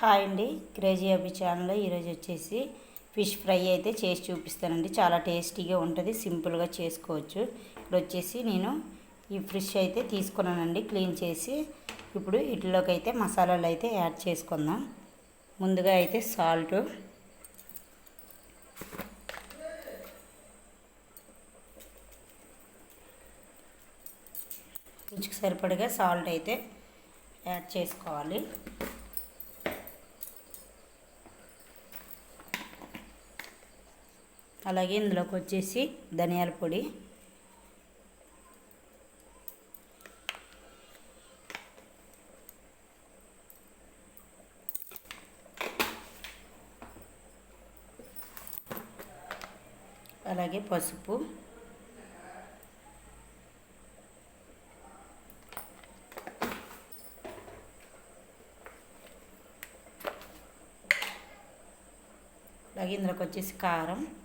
Hi అండి. Crazy అబ్బి ఛానల్లో ఈరోజు వచ్చేసి ఫిష్ ఫ్రై అయితే చేసి చూపిస్తానండి. చాలా టేస్టీగా ఉంటుంది సింపుల్గా చేసుకోవచ్చు. ఇప్పుడు వచ్చేసి నేను ఈ ఫిష్ అయితే తీసుకున్నానండి. క్లీన్ చేసి ఇప్పుడు ఇట్లోకి అయితే మసాలాలు అయితే యాడ్ చేసుకుందాం. ముందుగా అయితే సాల్ట్. రుచికి సరిపడగా సాల్ట్ అయితే యాడ్ చేసుకోవాలి. అలాగే ఇందులోకి వచ్చేసి ధనియాల పొడి. అలాగే పసుపు. అలాగే ఇందులోకి వచ్చేసి కారం.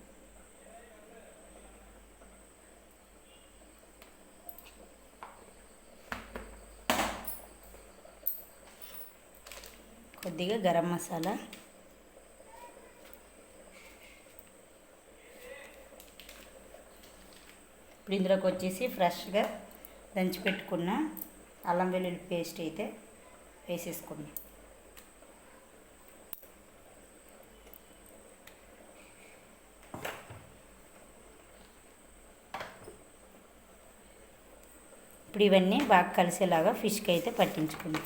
కొద్దిగా గరం మసాలా. ఇప్పుడు ఇందులోకి వచ్చేసి ఫ్రెష్గా దంచి పెట్టుకున్న అల్లం వెల్లుల్లి పేస్ట్ అయితే వేసేసుకున్నాం ఇప్పుడు ఇవన్నీ బాగా కలిసేలాగా ఫిష్కి అయితే పట్టించుకుందాం.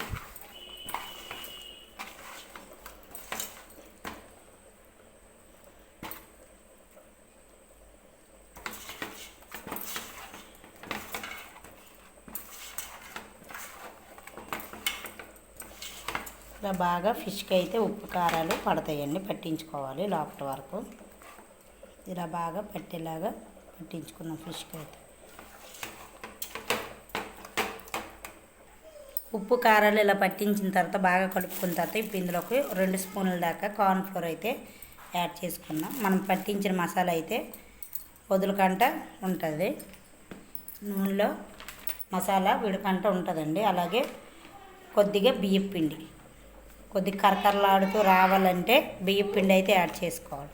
ఇలా బాగా ఫిష్కి అయితే ఉప్పు కారాలు పడతాయండి పట్టించుకోవాలి లోపల వరకు. ఇలా బాగా పట్టేలాగా పట్టించుకున్నాం ఫిష్కి అయితే. ఉప్పు కారాలు ఇలా పట్టించిన తర్వాత బాగా కలుపుకున్న తర్వాత ఇప్పుడు ఇందులోకి రెండు స్పూన్ల దాకా కార్న్ఫ్లోర్ అయితే యాడ్ చేసుకున్నాం మనం పట్టించిన మసాలా అయితే వదులుకంట ఉంటుంది. నూనెలో మసాలా విడకంట ఉంటుందండి. అలాగే కొద్దిగా బియ్యం పిండి. కొద్ది కరకరలాడుతూ రావాలంటే బియ్యం పిండి అయితే యాడ్ చేసుకోవాలి.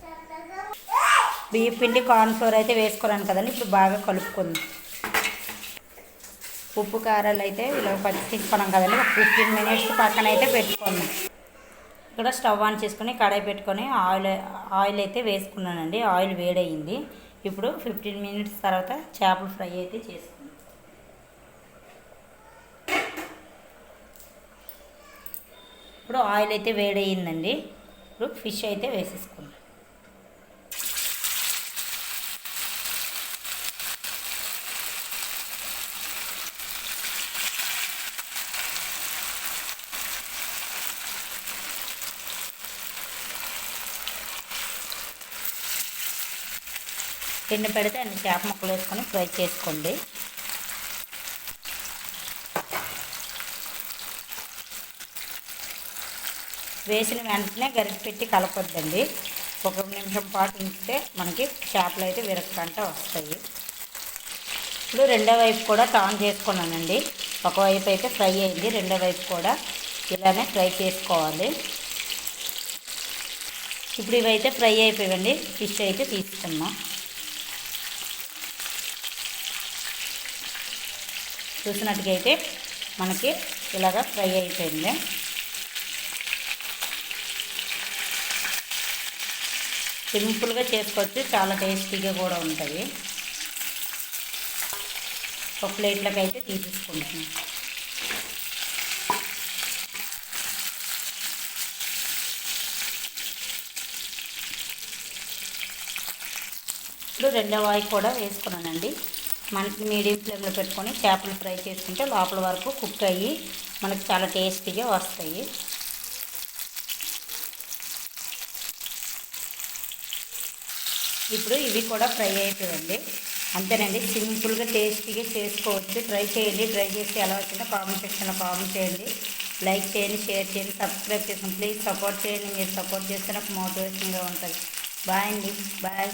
బియ్యం పిండి కార్న్ఫ్లోర్ అయితే వేసుకున్నాను కదండి ఇప్పుడు బాగా కలుపుకుందాం. ఉప్పు కారాలు అయితే ఇలా పచ్చిస్తున్నాం కదండి ఒక ఫిఫ్టీన్ మినిట్స్ పక్కన అయితే పెట్టుకున్నాం ఇక్కడ స్టవ్ ఆన్ చేసుకొని కడాయి పెట్టుకొని ఆయిల్ ఆయిల్ అయితే వేసుకున్నానండి ఆయిల్ వేడయింది. ఇప్పుడు ఫిఫ్టీన్ మినిట్స్ తర్వాత చేపల ఫ్రై అయితే చేసుకున్నాను ఇప్పుడు ఆయిల్ అయితే వేడయ్యిందండి ఇప్పుడు ఫిష్ అయితే వేసేసుకున్నాం ఎన్ని పెడితే అన్ని చేప ముక్కలు వేసుకొని ఫ్రై చేసుకోండి. వేసిన వెంటనే గరిటె పెట్టి కలపొద్దండి. ఒక నిమిషం పాటు ఉంచితే మనకి చేపలు అయితే విరక్కంట వస్తాయి. ఇప్పుడు రెండో వైపు కూడా టాన్ చేసుకున్నానండి. ఒకవైపు అయితే ఫ్రై అయింది. రెండో వైపు కూడా ఇలానే ఫ్రై చేసుకోవాలి. ఇప్పుడు ఇవైతే ఫ్రై అయిపోయాయండి. ఫిష్ అయితే తీసుకున్నాం. చూసినట్టుగా అయితే మనకి ఇలాగ ఫ్రై అయిపోయింది. సింపుల్గా చేసుకోవచ్చు. చాలా టేస్టీగా కూడా ఉంటుంది. ఒక ప్లేట్లకు అయితే తీసేసుకుంటున్నాం. ఇప్పుడు రెండవ ఆయి కూడా వేసుకున్నానండి. మనకి మీడియం ఫ్లేమ్లో పెట్టుకొని చేపలు ఫ్రై చేసుకుంటే లోపల వరకు కుక్ అయ్యి మనకి చాలా టేస్టీగా వస్తాయి. ఇప్పుడు ఇవి కూడా ఫ్రై అవుతుందండి అంతేనండి సింపుల్గా టేస్టీగా చేసుకోవచ్చు. ట్రై చేయండి ట్రై చేసి ఎలా వచ్చిందో కామెంట్ సెక్షన్లో కామెంట్ చేయండి. లైక్ చేయండి షేర్ చేయండి సబ్స్క్రైబ్ చేసుకోండి. ప్లీజ్ సపోర్ట్ చేయండి. మీరు సపోర్ట్ చేస్తే నాకు మోటివేషన్గా ఉంటుంది. బాయ్ అండి బాయ్.